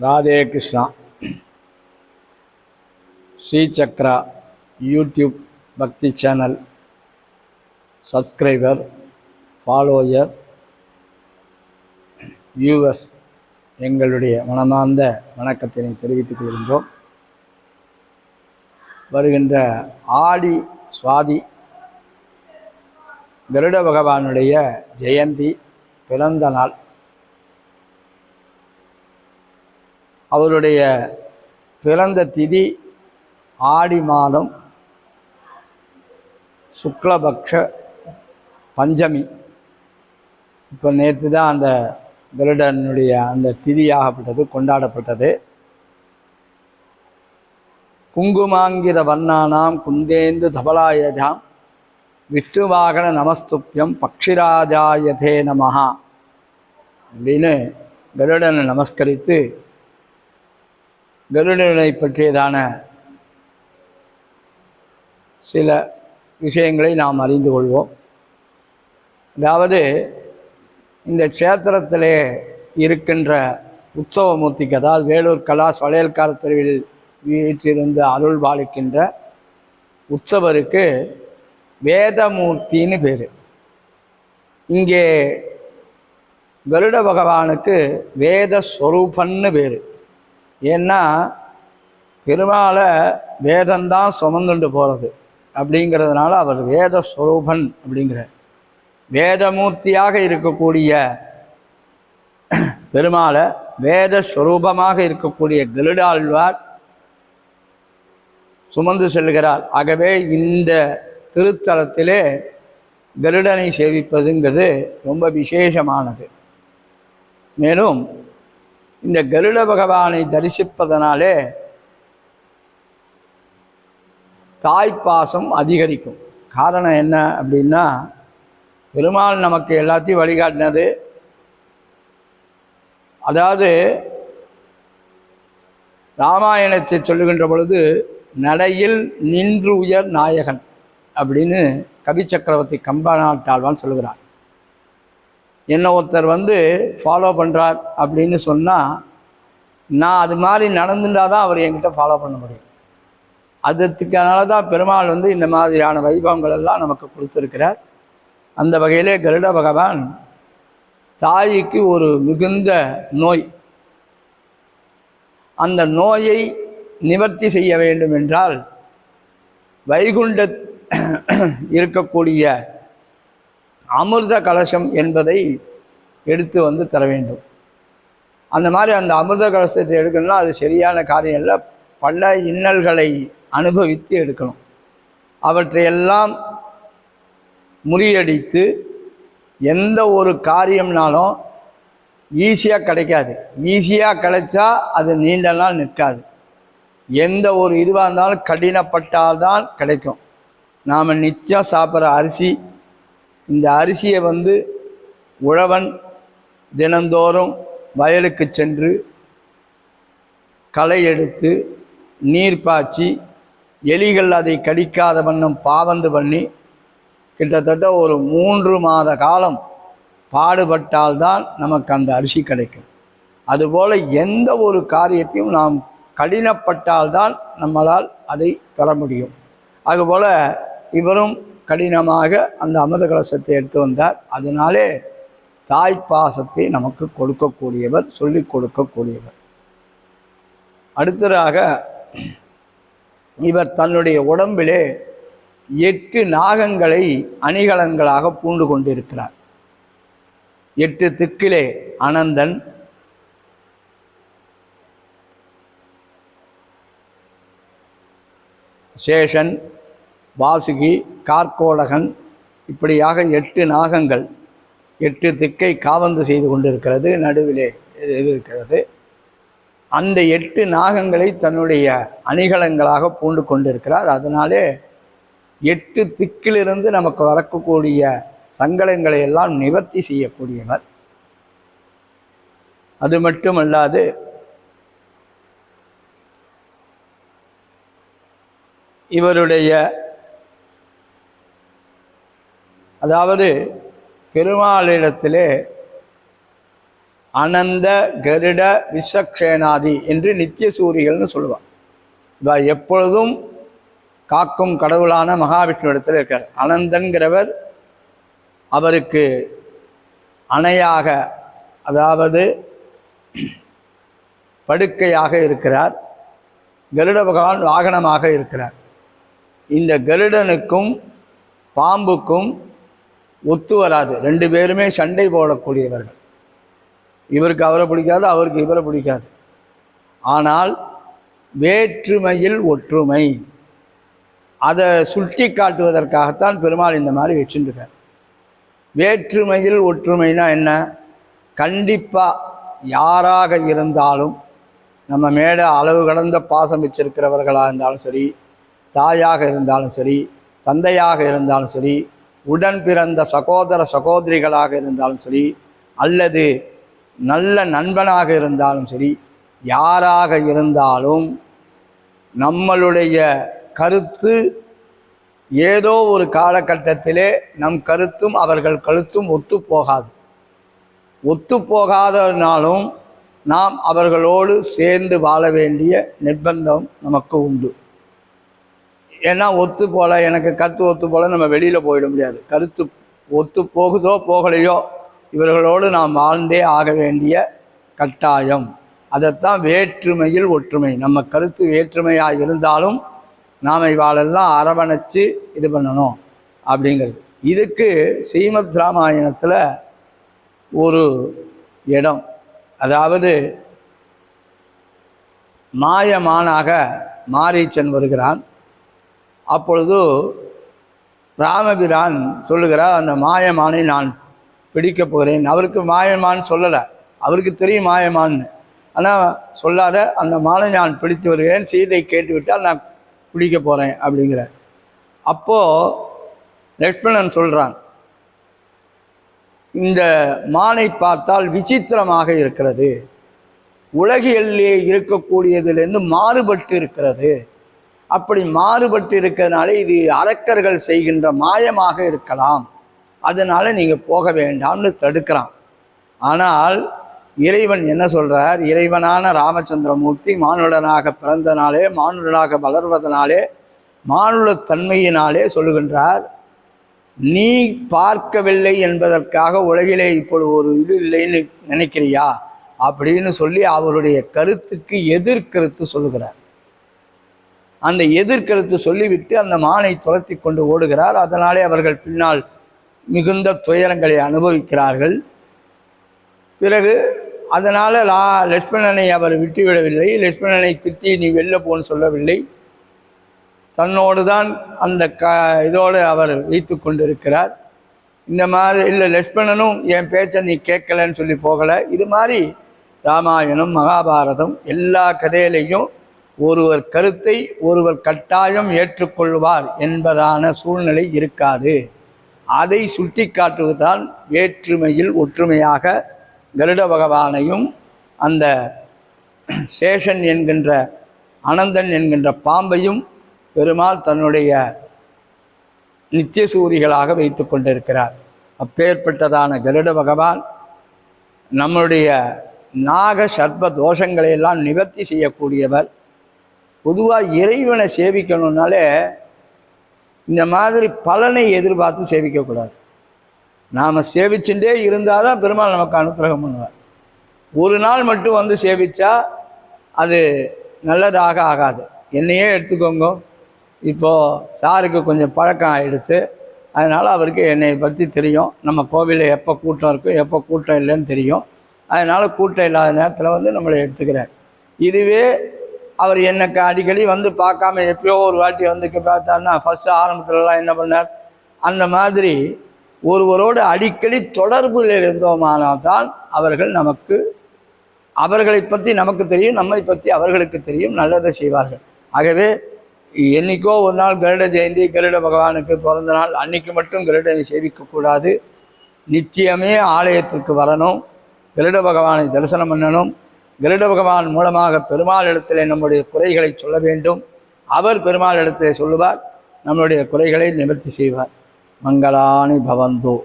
Radhe Krishna Shri Chakra YouTube Bhakti channel subscriber follower viewers எங்களுடைய மனமார்ந்த வணக்கத்தினை தெரிவித்துக் கொள்கின்றோம். வருகின்ற ஆடி சுவாதி கருட பகவானுடைய ஜெயந்தி பிறந்த நாள் அவருடைய பிறந்த திதி ஆடி மாதம் சுக்லபக்ஷ பஞ்சமி. இப்போ நேற்று தான் அந்த கருடனுடைய அந்த திதியாகப்பட்டது கொண்டாடப்பட்டது. குங்குமாங்கிர வண்ணானாம் குந்தேந்து தபலாயஜாம் விஷ்ணுவாகன நமஸ்துப்யம் பக்ஷிராஜாயதே நமஹா. அப்படின்னு கருடனை நமஸ்கரித்து கருடனை பற்றியதான சில விஷயங்களை நாம் அறிந்து கொள்வோம். அதாவது இந்த க்ஷேத்திரத்திலே இருக்கின்ற உற்சவமூர்த்திக்கு அதாவது வேலூர் கலாஸ் வளையல்கார தெருவில் வீற்றிருந்து அருள் பாலிக்கின்ற உற்சவருக்கு வேதமூர்த்தின்னு பேர். இங்கே கருட பகவானுக்கு வேத ஸ்வரூபன்னு பேர். ஏன்னா பெருமாளை வேதந்தான் சுமந்துண்டு போகிறது அப்படிங்கிறதுனால அவர் வேத ஸ்வரூபன் அப்படிங்கிற வேதமூர்த்தியாக இருக்கக்கூடிய பெருமாளை வேத ஸ்வரூபமாக இருக்கக்கூடிய கருடாழ்வார் சுமந்து செல்கிறார். ஆகவே இந்த திருத்தலத்திலே கருடனை சேவிப்பதுங்கிறது ரொம்ப விசேஷமானது. மேலும் இந்த கருட பகவானை தரிசிப்பதனாலே தாய்ப்பாசம் அதிகரிக்கும். காரணம் என்ன அப்படின்னா பெருமாள் நமக்கு எல்லாத்தையும் வழிகாட்டினது. அதாவது ராமாயணத்தை சொல்லுகின்ற பொழுது நடையில் நின்று உயர் நாயகன் அப்படின்னு கவி சக்கரவர்த்தி கம்பநாட்டாழ்வான் சொல்லுகிறார். என்ன ஒருத்தர் வந்து ஃபாலோ பண்ணுறார் அப்படின்னு சொன்னால் நான் அது மாதிரி நடந்துட்டால் தான் அவர் என்கிட்ட ஃபாலோ பண்ண முடியும். அதுக்கான தான் பெருமாள் வந்து இந்த மாதிரியான வைபவங்கள் எல்லாம் நமக்கு கொடுத்துருக்கிறார். அந்த வகையிலே கருட பகவான் தாய்க்கு ஒரு மிகுந்த நோய். அந்த நோயை நிவர்த்தி செய்ய வேண்டும் என்றால் வைகுண்ட இருக்கக்கூடிய அமிர்த கலசம் என்பதை எடுத்து வந்து தர வேண்டும். அந்த மாதிரி அந்த அமிர்த கலசத்தை எடுக்கணும்னா அது சரியான காரியம் இல்லை பல இன்னல்களை அனுபவித்து எடுக்கணும். அவற்றையெல்லாம் முறியடித்து எந்த ஒரு காரியம்னாலும் ஈஸியாக கிடைக்காது. ஈஸியாக கிடைச்சா அது நீண்ட நாள் நிற்காது. எந்த ஒரு இதுவாக இருந்தாலும் கடினப்பட்டால்தான் கிடைக்கும். நாம் நிச்சயம் சாப்பிட்ற அரிசி இந்த அரிசியை வந்து உழவன் தினந்தோறும் வயலுக்கு சென்று களை எடுத்து நீர் பாய்ச்சி எலிகள் அதை கடிக்காத வண்ணம் பாவந்து பண்ணி கிட்டத்தட்ட ஒரு மூன்று மாத காலம் பாடுபட்டால்தான் நமக்கு அந்த அரிசி கிடைக்கும். அதுபோல் எந்த ஒரு காரியத்தையும் நாம் கடினப்பட்டால்தான் நம்மளால் அதை பெற முடியும். அதுபோல் இவரும் கடினமாக அந்த அமிர்த கலசத்தை எடுத்து வந்தார். அதனாலே தாய் பாசத்தை நமக்கு கொடுக்கக்கூடியவர் சொல்லிக் கொடுக்கக்கூடியவர். அடுத்ததாக இவர் தன்னுடைய உடம்பிலே எட்டு நாகங்களை அணிகலன்களாக பூண்டு கொண்டிருக்கிறார். எட்டு திக்கிலே அனந்தன் சேஷன் வாசுகி கார்கோடகன் இப்படியாக எட்டு நாகங்கள் எட்டு திக்கை காவந்து செய்து கொண்டிருக்கிறது நடுவிலே இது இருக்கிறது. அந்த எட்டு நாகங்களை தன்னுடைய அணிகலங்களாக பூண்டு கொண்டிருக்கிறார். அதனாலே எட்டு திக்கிலிருந்து நமக்கு வரக்கூடிய சங்கடங்களை எல்லாம் நிவர்த்தி செய்யக்கூடியவர். அது மட்டுமல்லாது இவருடைய அதாவது பெருமாளிடத்திலே அனந்த கருட விசக்ஷேனாதி என்று நித்திய சூரிகள்னு சொல்லுவார் இவா எப்பொழுதும் காக்கும் கடவுளான மகாவிஷ்ணு இடத்துல இருக்கார். அனந்தன்கிறவர் அவருக்கு அணையாக அதாவது படுக்கையாக இருக்கிறார். கருட பகவான் வாகனமாக இருக்கிறார். இந்த கருடனுக்கும் பாம்புக்கும் ஒத்து வராது. ரெண்டு பேருமே சண்டை போடக்கூடியவர்கள். இவருக்கு அவரை பிடிக்காது அவருக்கு இவரை பிடிக்காது. ஆனால் வேற்றுமையில் ஒற்றுமை. அதை சுட்டி காட்டுவதற்காகத்தான் பெருமாள் இந்த மாதிரி வச்சுருக்கார் வேற்றுமையில் ஒற்றுமைனா என்ன? கண்டிப்பாக யாராக இருந்தாலும் நம்ம மேலே அளவு கடந்த பாசம் வச்சிருக்கிறவர்களாக இருந்தாலும் சரி தாயாக இருந்தாலும் சரி தந்தையாக இருந்தாலும் சரி உடன் பிறந்த சகோதர சகோதரிகளாக இருந்தாலும் சரி அல்லது நல்ல நண்பனாக இருந்தாலும் சரி யாராக இருந்தாலும் நம்மளுடைய கருத்து ஏதோ ஒரு காலகட்டத்திலே நம் கருத்தும் அவர்கள் கருத்தும் ஒத்து போகாது. ஒத்து போகாதனாலும் நாம் அவர்களோடு சேர்ந்து வாழ வேண்டிய நிர்பந்தம் நமக்கு உண்டு. ஏன்னா ஒத்து போல எனக்கு கருத்து ஒத்து போல நம்ம வெளியில் போயிட முடியாது. கருத்து ஒத்து போகுதோ போகலையோ இவர்களோடு நாம் வாழ்ந்தே ஆக வேண்டிய கட்டாயம். அதைத்தான் வேற்றுமையில் ஒற்றுமை. நம்ம கருத்து வேற்றுமையாக இருந்தாலும் நாம் இவாளெல்லாம் அரவணைச்சு இது பண்ணணும் அப்படிங்கிறது. இதுக்கு ஸ்ரீமத் ராமாயணத்தில் ஒரு இடம். அதாவது மாயமானாக மாரீச்சன் வருகிறான். அப்பொழுது ராமபிரான் சொல்லுகிறார் அந்த மாயமானை நான் பிடிக்கப் போகிறேன். அவருக்கு மாயமான் சொல்லலை. அவருக்கு தெரியும் மாயமான்னு ஆனால் சொல்லாத அந்த மானை நான் பிடித்து வருகிறேன். சீதை கேட்டுவிட்டால் நான் குடிக்க போகிறேன் அப்படிங்கிற. அப்போது லக்ஷ்மணன் சொல்கிறான் இந்த மானை பார்த்தால் விசித்திரமாக இருக்கிறது. உலகியல்லே இருக்கக்கூடியதிலிருந்து மாறுபட்டு இருக்கிறது. அப்படி மாறுபட்டு இருக்கிறதுனால இது அரக்கர்கள் செய்கின்ற மாயமாக இருக்கலாம். அதனால் நீங்கள் போக வேண்டாம்னு தடுக்கிறான். ஆனால் இறைவன் என்ன சொல்கிறார் இறைவனான ராமச்சந்திரமூர்த்தி மானுடனாக பிறந்தனாலே மானுடனாக வளர்வதனாலே மானுடத் தன்மையினாலே சொல்லுகின்றார் நீ பார்க்கவில்லை என்பதற்காக உலகிலே இப்பொழுது ஒரு இது இல்லைன்னு நினைக்கிறியா? அப்படின்னு சொல்லி அவருடைய கருத்துக்கு எதிர்கருத்து சொல்லுகிறார். அந்த எதிர்கருத்து சொல்லிவிட்டு அந்த மானை துரத்தி கொண்டு ஓடுகிறார். அதனாலே அவர்கள் பின்னால் மிகுந்த துயரங்களை அனுபவிக்கிறார்கள். பிறகு அதனால் லா லட்சுமணனை அவர் விட்டுவிடவில்லை. லட்சுமணனை திட்டி நீ வெளில போன்னு சொல்லவில்லை. தன்னோடு தான் அந்த க இதோடு அவர் வைத்து கொண்டிருக்கிறார். இந்த மாதிரி இல்லை லட்சுமணனும் என் பேச்சை நீ கேட்கலன்னு சொல்லி போகலை. இது மாதிரி ராமாயணம் மகாபாரதம் எல்லா கதையிலையும் ஒருவர் கருத்தை ஒருவர் கட்டாயம் ஏற்றுக்கொள்வார் என்பதான சூழ்நிலை இருக்காது. அதை சுட்டி காட்டுவதால் வேற்றுமையில் ஒற்றுமையாக கருட பகவானையும் அந்த சேஷன் என்கின்ற அனந்தன் என்கின்ற பாம்பையும் பெருமாள் தன்னுடைய நித்திய சூரிகளாக வைத்து கொண்டிருக்கிறார். அப்பேற்பட்டதான கருட பகவான் நம்முடைய நாக சர்ப்ப தோஷங்களை எல்லாம் நிவர்த்தி செய்யக்கூடியவர். பொதுவாக இறைவனை சேவிக்கணுன்னாலே இந்த மாதிரி பலனை எதிர்பார்த்து சேவிக்கக்கூடாது நாம் சேவிச்சுட்டே இருந்தால் தான் பெருமாள் நமக்கு அனுகிரகம் பண்ணுவார். ஒரு நாள் மட்டும் வந்து சேவிச்சா அது நல்லதாக ஆகாது. என்னையே எடுத்துக்கோங்க. இப்போது சாருக்கு கொஞ்சம் பழக்கம் ஆகிடுத்து அதனால் அவருக்கு என்னை பற்றி தெரியும். நம்ம கோவிலில் எப்போ கூட்டம் இருக்கும் எப்போ கூட்டம் இல்லைன்னு தெரியும். அதனால் கூட்டம் இல்லாத நேரத்தில் வந்து நம்மளை எடுத்துக்கிறார். இதுவே அவர் என்னை அடிக்கடி வந்து பார்க்காம எப்பயோ ஒரு வாட்டி வந்து பார்த்தாருன்னா ஃபஸ்ட்டு ஆரம்பத்துலலாம் என்ன பண்ணார்? அந்த மாதிரி ஒருவரோடு அடிக்கடி தொடர்பில் இருந்தோமானால் தான் அவர்கள் நமக்கு அவர்களை பற்றி நமக்கு தெரியும் நம்மை பற்றி அவர்களுக்கு தெரியும் நல்லதை செய்வார்கள். ஆகவே என்னைக்கோ ஒரு நாள் கருட ஜெயந்தி கருட பகவானுக்கு பிறந்த நாள் அன்னைக்கு மட்டும் கருடனை சேவிக்கக்கூடாது நிச்சயமே ஆலயத்திற்கு வரணும். கருட பகவானை தரிசனம் பண்ணணும். கருட பகவான் மூலமாக பெருமாள் இடத்திலே நம்முடைய குறைகளை சொல்ல வேண்டும். அவர் பெருமாள் இடத்திலே சொல்லுவார் நம்மளுடைய குறைகளை நிவர்த்தி செய்வார். மங்களானி பவந்தோ.